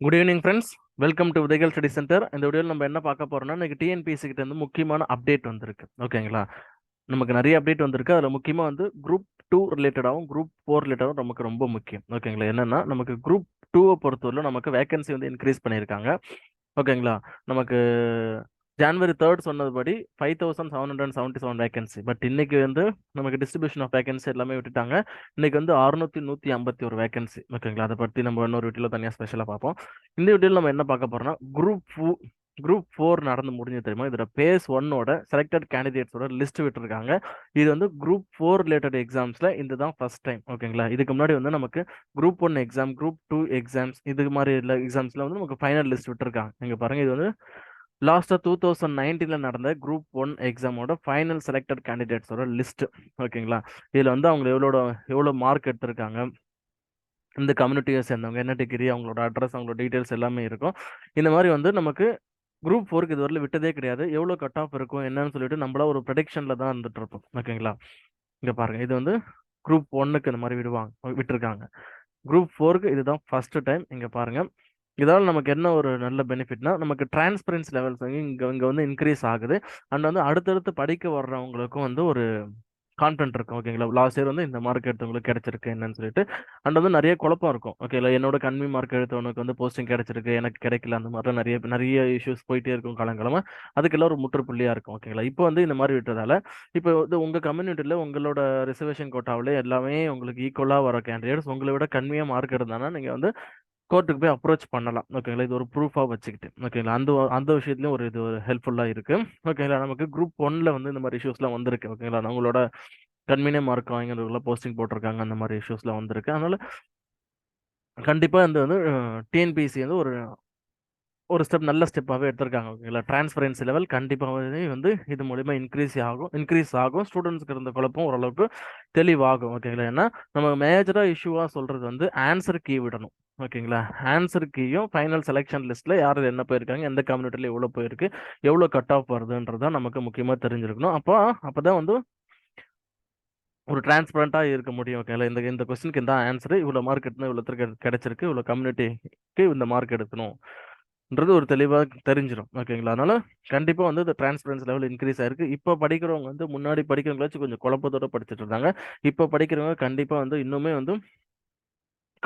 Good evening friends welcome to உதயகள் study centre இந்த வீடியோவில் நம்ம என்ன பார்க்க போறோம்னா இன்னைக்கு டிஎன்பிஎஸ்சி கிட்ட இருந்து முக்கியமான அப்டேட் வந்திருக்கு. ஓகேங்களா நமக்கு நிறைய அப்டேட் வந்திருக்கு. அதில் முக்கியமாக வந்து குரூப் டூ ரிலேட்டடாகவும் குரூப் ஃபோர் ரிலேட்டடாகவும் நமக்கு ரொம்ப முக்கியம். ஓகேங்களா என்னன்னா நமக்கு குரூப் டூவை பொறுத்தவரை நமக்கு வேகன்சி வந்து இன்க்ரீஸ் பண்ணியிருக்காங்க. ஓகேங்களா நமக்கு January third சொன்னதுபடி five thousand seven hundred seventy seven vacancy but இன்னைக்கு வந்து நமக்கு டிஸ்ட்ரிபியூஷன் ஆஃப் வேகன்சி எல்லாமே விட்டுட்டாங்க. இன்னைக்கு வந்து அறுநூத்தி நூற்றி ஐம்பத்தி ஒரு வேகன்சி ஓகேங்களா? அதை பற்றி நம்ம இன்னொரு வீட்டில் தனியாக ஸ்பெஷலாக பார்ப்போம். இந்த வீட்டில் நம்ம என்ன பார்க்க போறோம்னா குரூப் குரூப் ஃபோர் நடந்து முடிஞ்சு தெரியுமா? இதோட பேஸ் ஒன்னோட செலக்டட் கேண்டிடேட்ஸோட லிஸ்ட் விட்டுருக்காங்க. இது வந்து குரூப் ஃபோர் ரிலேட்டட் எக்ஸாம்ஸில் இது தான் ஃபர்ஸ்ட் டைம் ஓகேங்களா? இதுக்கு முன்னாடி வந்து நமக்கு group one exam group two exams இது மாதிரி எக்ஸாம்ஸில் வந்து நமக்கு ஃபைனல் லிஸ்ட் விட்டுருக்காங்க. நீங்கள் பாருங்க இது வந்து லாஸ்ட்டாக டூ தௌசண்ட் நைன்டீனில் நடந்த குரூப் ஒன் எக்ஸாமோட ஃபைனல் செலக்டட் கேண்டிடேட்ஸோட லிஸ்ட் ஓகேங்களா இதில் வந்து அவங்க எவ்வளோ எவ்வளோ மார்க் எடுத்திருக்காங்க? இந்த கம்யூனிட்டியை சேர்ந்தவங்க என்ன டிகிரி அவங்களோட அட்ரஸ் அவங்களோட டீட்டெயில்ஸ் எல்லாமே இருக்கும். இந்த மாதிரி வந்து நமக்கு குரூப் ஃபோருக்கு இதுவரையில் விட்டதே கிடையாது. எவ்வளோ கட் ஆஃப் இருக்கும் என்னன்னு சொல்லிட்டு நம்மளா ஒரு ப்ரொடெக்ஷனில் தான் இருந்துட்டு இருப்போம் ஓகேங்களா இங்கே பாருங்கள் இது வந்து குரூப் ஒன்னுக்கு இந்த மாதிரி விடுவாங்க விட்டுருக்காங்க. குரூப் ஃபோருக்கு இதுதான் ஃபர்ஸ்ட் டைம் இங்கே பாருங்கள் இதால் நமக்கு என்ன ஒரு நல்ல பெனிஃபிட்னா நமக்கு டிரான்ஸ்பரன்ஸ் லெவல்ஸ் வந்து இங்கே இங்கே வந்து இன்க்ரீஸ் ஆகுது. அண்ட் வந்து அடுத்தடுத்து படிக்க வர்றவங்களுக்கும் வந்து ஒரு கான்டென்ட் இருக்கும் ஓகேங்களா லாஸ்ட் இயர் வந்து இந்த மார்க் எடுத்தவங்களுக்கு கிடைச்சிருக்கு என்னன்னு சொல்லிட்டு. அண்ட் வந்து நிறைய குழப்பம் இருக்கும் ஓகேங்களா என்னோட கன்மி மார்க் எடுத்தவனுக்கு வந்து போஸ்டிங் கிடைச்சிருக்கு எனக்கு கிடைக்கல அந்த மாதிரிலாம் நிறைய நிறைய இஷ்யூஸ் போயிட்டே இருக்கும் காலங்காலமாக அதுக்கெல்லாம் ஒரு முற்றுப்புள்ளியாக இருக்கும் ஓகேங்களா இப்போ வந்து இந்த மாதிரி விட்டதால இப்போ வந்து உங்கள் கம்யூனிட்டியில் உங்களோட ரிசர்வேஷன் கோட்டாவில் எல்லாமே உங்களுக்கு ஈக்குவலாக வர கேண்டிடேட்ஸ் உங்களை விட கம்மியாக மார்க் எடுத்தாங்கன்னா நீங்கள் வந்து கோர்ட்டுக்கு போய் அப்ரோச் பண்ணலாம். ஓகேங்களா இது ஒரு ப்ரூஃபாக வச்சுக்கிட்டு. ஓகேங்களா அந்த அந்த விஷயத்துலையும் ஒரு இது ஒரு ஹெல்ப்ஃபுல்லாக இருக்குது ஓகேங்களா நமக்கு குரூப் ஒன்ல வந்து இந்த மாதிரி இஷ்யூஸ்லாம் வந்திருக்கு. ஓகேங்களா நம்மளோட கன்வீனியம் மார்க் வாங்கிறதுக்குள்ள போஸ்டிங் போட்டிருக்காங்க. அந்த மாதிரி இஷ்யூஸ்லாம் வந்திருக்கு. அதனால கண்டிப்பாக இந்த வந்து டிஎன்பிசி வந்து ஒரு ஒரு ஸ்டெப் நல்ல ஸ்டெப்பாகவே எடுத்திருக்காங்க. ஓகேங்களா டிரான்ஸ்பரன்சி லெவல் கண்டிப்பாகவே வந்து இது மூலிமா இன்க்ரீஸ் ஆகும். இன்க்ரீஸ் ஆகும். ஸ்டூடெண்ட்ஸ்க்கு இருந்த குழப்பம் ஓரளவுக்கு தெளிவாகும். ஓகேங்களா ஏன்னா நம்ம மேஜராக இஷ்யூவாக சொல்கிறது வந்து ஆன்சர் கீ விடணும். ஓகேங்களா? ஆன்சர் கீயும் ஃபைனல் செலெக்ஷன் லிஸ்ட்டில் யார் என்ன போயிருக்காங்க எந்த கம்யூனிட்டியில் எவ்வளோ போயிருக்கு எவ்வளோ கட் ஆஃப் வருதுன்றதான் நமக்கு முக்கியமாக தெரிஞ்சிருக்கணும். அப்போ அப்போ தான் வந்து ஒரு டிரான்ஸ்பரண்ட்டாக இருக்க முடியும். ஓகேங்களா? இந்த இந்த கொஸ்டினுக்கு இந்த ஆன்சர் இவ்வளோ மார்க் எடுத்தணும் இவ்வளோ கிடைச்சிருக்கு இவ்வளோ கம்யூனிட்டிக்கு இந்த மார்க் எடுக்கணும்ன்றது ஒரு தெளிவாக தெரிஞ்சிடும் ஓகேங்களா? அதனால கண்டிப்பாக வந்து இந்த டிரான்ஸ்பரன்ஸ் லெவல் இன்க்ரீஸ் ஆயிருக்கு. இப்போ படிக்கிறவங்க வந்து முன்னாடி படிக்கிறவங்களாச்சும் கொஞ்சம் குழப்பத்தோட படிச்சுட்டு இருந்தாங்க. இப்போ படிக்கிறவங்க கண்டிப்பாக வந்து இன்னுமே வந்து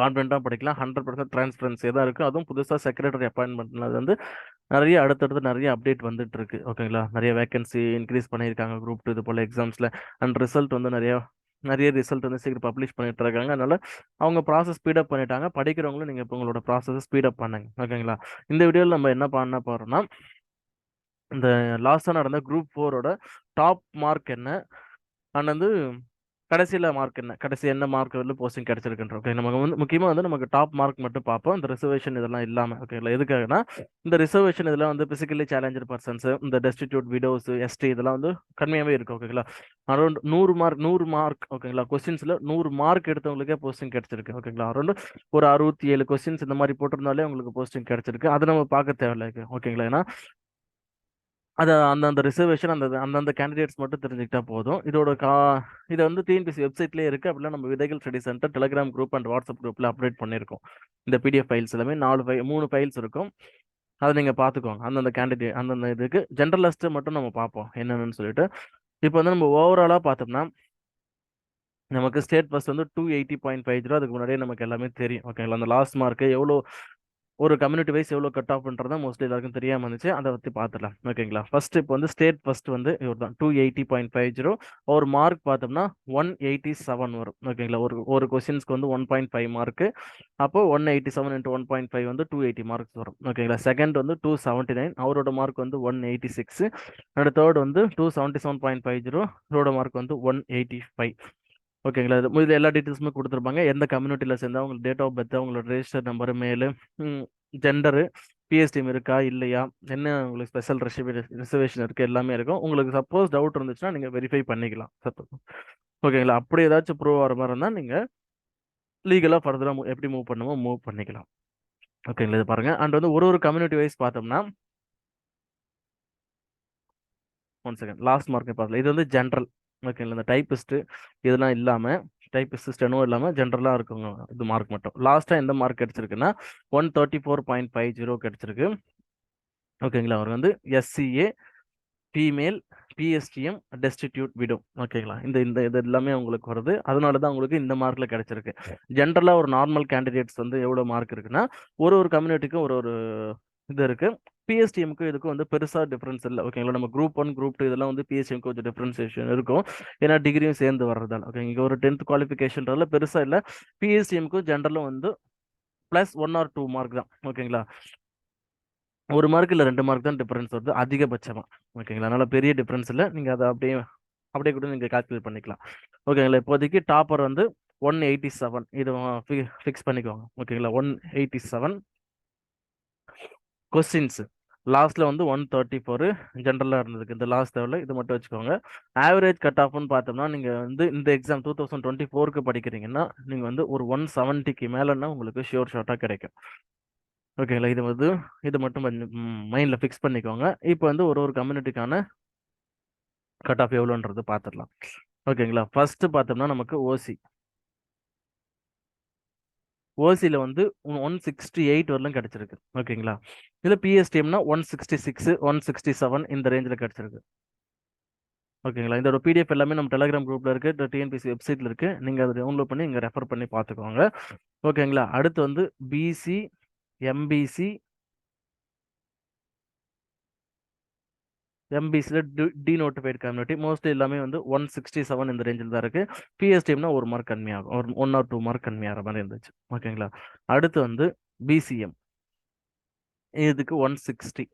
கான்ஃபிடென்ட்டாக படிக்கலாம். ஹண்ட்ரட் பர்சன்ட் டிரான்ஸ்பரன்சி தான் இருக்குது அதுவும் புதுசாக செக்ரட்டரி அப்பாயின்மெண்ட்ல வந்து நிறைய அடுத்தடுத்து நிறைய அப்டேட் வந்துட்டு இருக்கு ஓகேங்களா? நிறைய வேகன்சி இன்க்ரீஸ் பண்ணியிருக்காங்க குரூப் டூ இது போல் எக்ஸாம்ஸில் அண்ட் ரிசல்ட் வந்து நிறைய நிறைய ரிசல்ட் வந்து சீக்கிரம் பப்ளிஷ் பண்ணிட்டு இருக்காங்க. அதனால அவங்க ப்ராசஸ் ஸ்பீடப் பண்ணிட்டாங்க. படிக்கிறவங்களும் நீங்கள் இப்போ உங்களோட ப்ராசஸை ஸ்பீடப் பண்ணுங்க. ஓகேங்களா? இந்த வீடியோவில் நம்ம என்ன பண்ண போகிறோம்னா இந்த லாஸ்ட்டாக நடந்த குரூப் ஃபோரோட டாப் மார்க் என்ன? அண்ட் வந்து கடைசியில் மார்க் என்ன? கடைசி என்ன மார்க் வந்து போஸ்டிங் கிடைச்சிருக்குன்ற ஓகே நமக்கு வந்து முக்கியமாக வந்து நமக்கு டாப் மார்க் மட்டும் பார்ப்போம். இந்த ரிசர்வேஷன் இதெல்லாம் இல்லாமல் ஓகேங்களா எதுக்காகனா இந்த ரிசர்வேஷன் இதெல்லாம் வந்து பிசிக்கலி சேலஞ்சர் பர்சன்ஸ் இந்த டெஸ்டிடியூட் விடோஸ் எஸ்டி இதெல்லாம் வந்து கம்மியாகவே இருக்கு ஓகேங்களா அரௌண்ட் நூறு மார்க் நூறு மார்க் ஓகேங்களா கொஸ்டின்ஸில் நூறு மார்க் எடுத்தவங்களுக்கே போஸ்டிங் கிடைச்சிருக்கு ஓகேங்களா அரௌண்ட் ஒரு அறுபத்தி ஏழு கொஸ்டின்ஸ் இந்த மாதிரி போட்டிருந்தாலே உங்களுக்கு போஸ்டிங் கிடைச்சிருக்கு. அதை நம்ம பார்க்க தேவையில்லை ஓகேங்களா ஏன்னா அது அந்தந்த ரிசர்வேஷன் அந்த அந்தந்த கேண்டிடேட்ஸ் மட்டும் தெரிஞ்சுக்கிட்டா போதும். இதோட கா இதை வந்து டிஎன்பிசி வெப்சைட்லேயே இருக்குது அப்படிலாம் நம்ம விதைகள் study centre Telegram group and WhatsApp குரூப்பில் அப்டேட் பண்ணியிருக்கோம் இந்த பிடிஎஃப் ஃபைல்ஸ் எல்லாமே நாலு ஃபை மூணு ஃபைல்ஸ் இருக்கும். அதை நீங்கள் பார்த்துக்கோங்க. அந்தந்த கேண்டிடேட் அந்தந்த இதுக்கு ஜென்ரலிஸ்ட்டு மட்டும் நம்ம பார்ப்போம். என்னென்னு சொல்லிட்டு. இப்போ வந்து நம்ம ஓவராலாக பார்த்தோம்னா நமக்கு ஸ்டேட் பஸ் வந்து two eighty point five zero அதுக்கு முன்னாடியே நமக்கு எல்லாமே தெரியும். ஓகேங்களா? அந்த லாஸ்ட் மார்க்கு எவ்வளோ ஒரு கம்யூனிட்டி வைஸ் எவ்வளோ கட் ஆஃப் பண்ணுறது மோஸ்ட்லி எல்லாருக்கும் தெரியாமல் இருந்துச்சு. அதை பற்றி பார்த்துடலாம் ஓகேங்களா ஃபர்ஸ்ட் இப்போ வந்து ஸ்டேட் ஃபர்ஸ்ட் வந்து இவர் தான். Two eighty point five zero ஒரு மார்க் பார்த்தோம்னா ஒன் எயிட்டி செவன் வரும். ஓகேங்களா ஒரு ஒரு கொஸ்டின்ஸ்க்கு வந்து ஒன் பாயிண்ட் ஃபைவ் மார்க்கு அப்போ one eighty seven into one point five வந்து டூ எயிட்டி மார்க்ஸ் வரும். ஓகேங்களா செகண்ட் வந்து டூ செவன்ட்டி நைன் அவரோட மார்க் வந்து one eighty six and third வந்து two seventy seven point five zero அவரோட மார்க் வந்து ஒன் எயிட்டி ஃபைவ் ஓகேங்களா? இது இதில் எல்லா டீட்டெயில்ஸுமே கொடுத்துருப்பாங்க. எந்த கம்யூனிட்டியில் சேர்ந்தா உங்களுக்கு டேட் ஆஃப் பர்த் அவங்களோட register number male gender PST இருக்கா இல்லையா? என்ன உங்களுக்கு ஸ்பெஷல் ரிசர்வேஷன் இருக்குது எல்லாமே இருக்கும். உங்களுக்கு சப்போஸ் டவுட் இருந்துச்சுன்னா நீங்கள் வெரிஃபை பண்ணிக்கலாம். சப்போஸ் ஓகேங்களா? அப்படி ஏதாச்சும் ப்ரூவ் ஆகிற மாதிரி இருந்தால் நீங்கள் லீகலாக ஃபர்தராக எப்படி மூவ் பண்ணுமோ மூவ் பண்ணிக்கலாம். ஓகேங்களா? இது பாருங்கள் அண்ட் வந்து ஒரு ஒரு கம்யூனிட்டி வைஸ் பார்த்தோம்னா ஒன் செகண்ட் லாஸ்ட் மார்க் பார்த்தல இது வந்து ஜென்ரல் ஓகேங்களா இந்த டைப்பிஸ்ட்டு இதெல்லாம் இல்லாமல் டைப்பிஸ்ட் ஸ்டெனோ இல்லாமல் ஜென்ரலாக இருக்குங்க இது மார்க் மட்டும். லாஸ்ட்டாக எந்த mark கிடைச்சிருக்குன்னா one thirty four point five zero கிடைச்சிருக்கு. ஓகேங்களா? அவர் வந்து எஸ்சிஏ ஃபீமேல் பிஎஸ்டிஎம் டெஸ்டிடியூட் விடும். ஓகேங்களா? இந்த இந்த இது எல்லாமே உங்களுக்கு வருது. அதனால தான் உங்களுக்கு இந்த மார்க்கில் கிடைச்சிருக்கு. ஜென்ரலாக ஒரு நார்மல் கேண்டிடேட்ஸ் வந்து எவ்வளோ மார்க் இருக்குன்னா ஒரு ஒரு கம்யூனிட்டிக்கும் ஒரு ஒரு இது இருக்குது பிஎஸ்டிஎம்க்கு இதுக்கும் வந்து பெருசாக டிஃப்ரென்ஸ் இல்லை. ஓகேங்களா நம்ம குரூப் ஒன் குரூப் டூ இதெல்லாம் வந்து பிஎஸ்டிஎம்க்கு கொஞ்சம் டிஃப்ரென்சேஷன் இருக்கும். ஏன்னா டிகிரியும் சேர்ந்து வர்றதால ஓகே இங்கே ஒரு டென்த் குவாலிஃபிகேஷன்றதுல பெருசாக இல்லை. பிஎஸ்டிஎம்க்கும் ஜென்ரலும் வந்து plus one or two mark தான். ஓகேங்களா ஒரு மார்க் இல்லை ரெண்டு மார்க் தான் டிஃப்ரென்ஸ் வருது. அதிகபட்சமாக ஓகேங்களா அதனால் பெரிய டிஃப்ரென்ஸ் இல்லை. நீங்கள் அதை அப்படியே அப்படியே கூட நீங்கள் கால்குலேட் பண்ணிக்கலாம். ஓகேங்களா இப்போதைக்கு டாப்பர் வந்து ஒன் எயிட்டி செவன் இது ஃபிக்ஸ் பண்ணிக்கோங்க. ஓகேங்களா ஒன் எயிட்டி செவன் கொஸ்டின்ஸு லாஸ்ட்ல வந்து ஒன் தேர்ட்டி ஃபோர் ஜென்ரலாக இருந்ததுக்கு. இந்த லாஸ்ட் லெவலில் இது மட்டும் வச்சுக்கோங்க. ஆவரேஜ் கட் ஆஃப்னு பார்த்தோம்னா நீங்கள் வந்து இந்த எக்ஸாம் டூ தௌசண்ட் டுவெண்ட்டி ஃபோருக்கு படிக்கிறீங்கன்னா நீங்கள் வந்து ஒரு ஒன் செவன்ட்டிக்கு மேலேன்னா உங்களுக்கு ஷியோர் ஷார்ட்டாக கிடைக்கும். ஓகேங்களா இது வந்து இது மட்டும் மைண்டில் ஃபிக்ஸ் பண்ணிக்கோங்க. இப்போ வந்து ஒரு ஒரு கம்யூனிட்டிக்கான கட் ஆஃப் எவ்வளோன்றது பார்த்துடலாம். ஓகேங்களா ஃபர்ஸ்ட் பார்த்தோம்னா நமக்கு ஓசி ஓசியில் வந்து ஒன் சிக்ஸ்டி எயிட் வரலும் கிடச்சிருக்கு. ஓகேங்களா? இதில் பிஎஸ்டிஎம்னா one sixty six one sixty seven இந்த ரேஞ்சில் கிடச்சிருக்கு. ஓகேங்களா? இதோட பிடிஎஃப் எல்லாமே நம்ம டெலிகிராம் குரூப்பில் இருக்குது டிஎன்பிசி வெப்சைட்டில் இருக்குது நீங்கள் அதை டவுன்லோட் பண்ணி இங்கே ரெஃபர் பண்ணி பார்த்துக்கோங்க ஓகேங்களா? அடுத்து வந்து பிசி எம்பிசி எம்பிசியில் டி நோட்டிஃபைட் கம்யூனிட்டி மோஸ்ட்லி எல்லாமே வந்து ஒன் சிக்ஸ்டி செவன் இந்த ரேஞ்சில் தான் இருக்குது பிஎஸ்டிஎம்னா ஒரு மார்க் கம்மியாகும். ஒரு ஒன் ஆர் டூ மார்க் கம்மியாகிற மாதிரி இருந்துச்சு. ஓகேங்களா அடுத்து வந்து பிசிஎம் இதுக்கு ஒன் சிக்ஸ்டி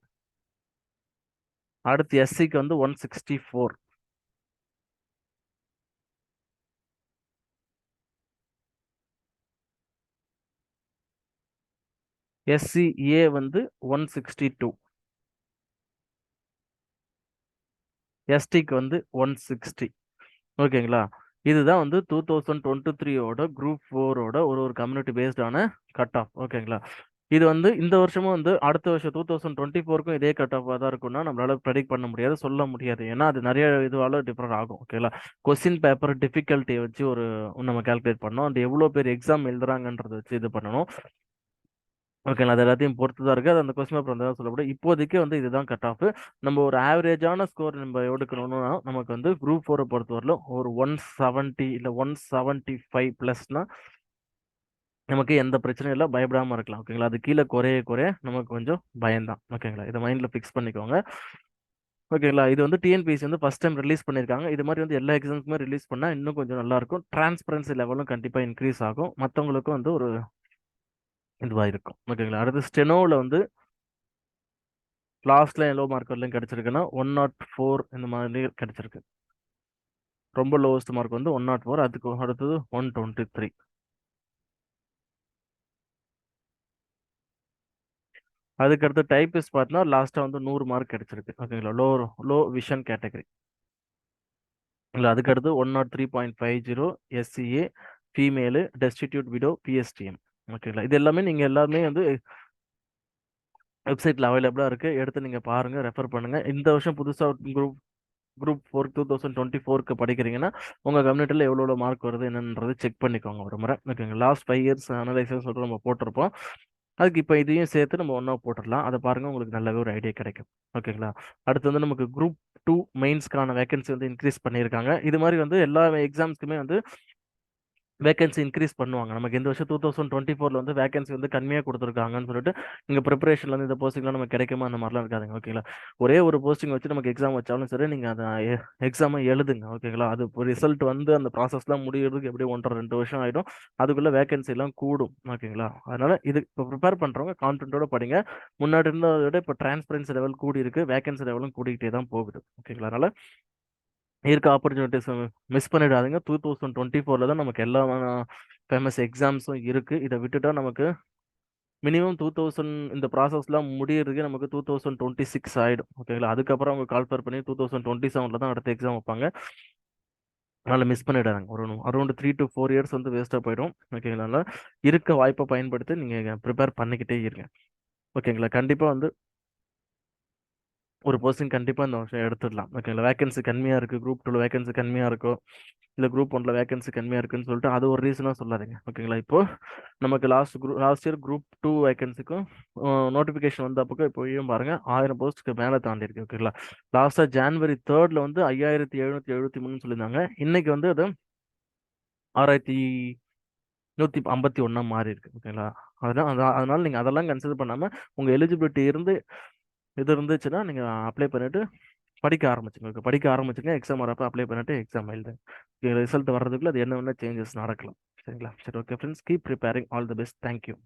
அடுத்து எஸ்சிக்கு வந்து ஒன் சிக்ஸ்டி ஃபோர் எஸ்சிஏ வந்து ஒன் சிக்ஸ்டி டூ எஸ்டிக்கு வந்து ஒன் சிக்ஸ்டி ஓகேங்களா? இதுதான் வந்து டூ தௌசண்ட் டுவெண்ட்டி த்ரீயோட குரூப் ஃபோரோட ஒரு ஒரு கம்யூனிட்டி பேஸ்டான கட் ஆஃப் ஓகேங்களா? இது வந்து இந்த வருஷமும் வந்து அடுத்த வருஷம் டூ தௌசண்ட் டுவெண்ட்டி ஃபோருக்கும் இதே கட் ஆஃபாக தான் இருக்கும்னா நம்மளால ப்ரெடிக்ட் பண்ண முடியாது சொல்ல முடியாது. ஏன்னா அது நிறைய இதுவால டிஃப்ரெண்ட் ஆகும். ஓகேங்களா? கொஸ்டின் பேப்பர் டிஃபிகல்ட்டியை வச்சு ஒரு நம்ம கால்குலேட் பண்ணோம் அந்த எவ்வளோ பேர் எக்ஸாம் எழுதுறாங்கன்றத வச்சு இது பண்ணணும். ஓகேங்களா? அது எல்லாத்தையும் பொறுத்து தான் இருக்குது அது அந்த கொஸ்டின் பேப்பர் வந்து சொல்லப்படும் இப்போதைக்கு வந்து இதுதான் கட் ஆஃப் நம்ம ஒரு ஆவரேஜான ஸ்கோர் நம்ம எடுக்கணும்னா நமக்கு வந்து குரூப் ஃபோரை பொறுத்தவரையிலும் ஒரு ஒன் செவன்ட்டி இல்லை ஒன் செவன்ட்டி ஃபைவ் ப்ளஸ்னால் நமக்கு எந்த பிரச்சனையும் இல்லை பயப்படாமல் இருக்கலாம். ஓகேங்களா? அது கீழே குறைய குறைய நமக்கு கொஞ்சம் பயம்தான். ஓகேங்களா? இதை மைண்டில் ஃபிக்ஸ் பண்ணிக்கோங்க. ஓகேங்களா? இது வந்து டிஎன்பிசி வந்து ஃபஸ்ட் டைம் ரிலீஸ் பண்ணியிருக்காங்க இது மாதிரி வந்து எல்லா எக்ஸாம்ஸுமே ரிலீஸ் பண்ணால் இன்னும் கொஞ்சம் நல்லாயிருக்கும் டிரான்ஸ்பரன்சி லெவலும் கண்டிப்பாக இன்க்ரீஸ் ஆகும். மற்றவங்களுக்கும் வந்து ஒரு இதுவாக இருக்கும். ஓகேங்களா? அடுத்து ஸ்டெனோவில் வந்து லாஸ்ட்ல எல்லோ மார்க் வரலையும் கிடைச்சிருக்குன்னா ஒன் நாட் ஃபோர் இந்த மாதிரி கிடைச்சிருக்கு. ரொம்ப லோவஸ்ட் மார்க் வந்து ஒன் நாட் ஃபோர் அதுக்கு அடுத்தது ஒன் டுவெண்ட்டி த்ரீ அதுக்கடுத்து டைப்பிஸ் பார்த்தினா லாஸ்ட்டாக வந்து நூறு மார்க் கிடைச்சிருக்கு. ஓகேங்களா? லோ லோ விஷன் கேட்டகரி இல்லை அதுக்கடுத்து one not three point five zero SCA female destitute widow PSTM ஓகேங்களா இது எல்லாமே நீங்கள் எல்லாமே வந்து வெப்சைட்டில் அவைலபிளாக இருக்குது எடுத்து நீங்கள் பாருங்கள் ரெஃபர் பண்ணுங்கள் இந்த வருஷம் புதுசாக group group four two thousand twenty ஃபோருக்கு படிக்கிறீங்கன்னா உங்கள் கம்யூனிட்டியில் எவ்வளோ எவ்வளோ மார்க் வருது என்னன்றது செக் பண்ணிக்கோங்க ஒரு முறை. ஓகேங்க லாஸ்ட் ஃபைவ் இயர்ஸ் அனலைசஸ் சொல்லிட்டு நம்ம போட்டிருப்போம். அதுக்கு இப்போ இதையும் சேர்த்து நம்ம ஒன்றா போட்டுடலாம். அதை பாருங்கள் உங்களுக்கு நல்லாவே ஒரு ஐடியா கிடைக்கும். ஓகேங்களா அடுத்து வந்து நமக்கு குரூப் டூ மெயின்ஸ்க்கான வேகன்சி வந்து இன்க்ரீஸ் பண்ணியிருக்காங்க. இது மாதிரி வந்து எல்லா எக்ஸாம்ஸ்க்குமே வந்து வேகன்சி இன்க்ரீஸ் பண்ணுவாங்க. நமக்கு இந்த வருஷம் டூ தௌசண்ட் டுவெண்ட்டி ஃபோரில் வந்து வேகன்சி வந்து கம்மியாக கொடுத்துருக்காங்கன்னு சொல்லிட்டு நீங்கள் ப்ரிப்பரேஷனில் வந்து இந்த போஸ்டிங்லாம் நமக்கு கிடைக்குமா? அந்த மாதிரிலாம் இருக்காதுங்க. ஓகேங்களா ஒரே ஒரு போஸ்டிங் வச்சு நமக்கு எக்ஸாம் வச்சாலும் சரி நீங்கள் அதை எக்ஸாமை எழுதுங்க. ஓகேங்களா அது ரிசல்ட் வந்து அந்த ப்ராசஸ்லாம் முடியறதுக்கு எப்படி ஒன்றரை ரெண்டு வருஷம் ஆகிடும் அதுக்குள்ளே வேகன்சிலாம் கூடும். ஓகேங்களா அதனால் இது இப்போ ப்ரிப்பேர் பண்ணுறவங்க கான்ஃபிடென்ட்டோட படிங்க. முன்னாடி இருந்ததை விட இப்போ டிரான்ஸ்பரன்சி லெவல் கூடி இருக்குது வேகன்சி லெவலும் கூடிக்கிட்டே தான் போகுது. ஓகேங்களா அதனால் இருக்க ஆப்பர்ச்சுனிட்டிஸ் மிஸ் பண்ணிடாதீங்க. டூ தௌசண்ட் டுவெண்ட்டி ஃபோரில் தான் நமக்கு எல்லா ஃபேமஸ் எக்ஸாம்ஸும் இருக்குது இதை விட்டுட்டா நமக்கு மினிமம் டூ தௌசண்ட் இந்த ப்ராசஸ்லாம் முடியறதுக்கு நமக்கு டூ தௌசண்ட் டுவெண்ட்டி சிக்ஸ் ஆகிடும் ஓகேங்களா அதுக்கப்புறம் அவங்க கால்ஃபர் பண்ணி டூ தௌசண்ட் டுவெண்ட்டி செவனில் தான் அடுத்த எக்ஸாம் வைப்பாங்க. அதனால் மிஸ் பண்ணிடுறாங்க ஒரு around three to four years வந்து வேஸ்ட்டாக போயிடும். ஓகேங்களா இருக்க வாய்ப்பை பயன்படுத்தி நீங்கள் ப்ரிப்பேர் பண்ணிக்கிட்டே இருங்க. ஓகேங்களா கண்டிப்பாக வந்து ஒரு பர்சன் கண்டிப்பாக இந்த வருஷம் எடுத்துடலாம். ஓகேங்களா வேகன்சி கம்மியாக இருக்குது குரூப் டூவில் வேகன்சி கம்மியாக இருக்கோ இல்லை குரூப் ஒன்றில் வேகன்சி கம்மியாக இருக்குன்னு சொல்லிட்டு அது ஒரு ரீசனாக சொல்லாதீங்க. ஓகேங்களா இப்போ நமக்கு last group last year group two வேகன்சிக்கும் notification வந்தப்போ இப்போயும் பாருங்கள் ஆயிரம் போஸ்ட்டுக்கு மேலே தாண்டி இருக்கு ஓகேங்களா லாஸ்ட்டாக ஜான்வரி தேர்டில் வந்து ஐயாயிரத்தி எழுநூற்றி எழுபத்தி மூணுன்னு சொல்லியிருந்தாங்க. இன்னைக்கு வந்து அது ஆறாயிரத்தி நூற்றி ஐம்பத்தி ஒன்றா மாறி இருக்கு ஓகேங்களா அதனால் அதான் அதனால நீங்கள் அதெல்லாம் கன்சிடர் பண்ணாமல் உங்கள் எலிஜிபிலிட்டி இருந்து இது இருந்துச்சுன்னா நீங்கள் அப்ளை பண்ணிவிட்டு படிக்க ஆரம்பிச்சுங்க. ஓகே படிக்க ஆரம்பிச்சுங்க எக்ஸாம் வரப்போ அப்ளை பண்ணிட்டு எக்ஸாம் எழுதுங்க ரிசல்ட் வர்றதுக்குள்ள அது என்ன என்ன சேஞ்சஸ் நடக்கலாம். சரிங்களா? சரி okay friends keep preparing all the best thank you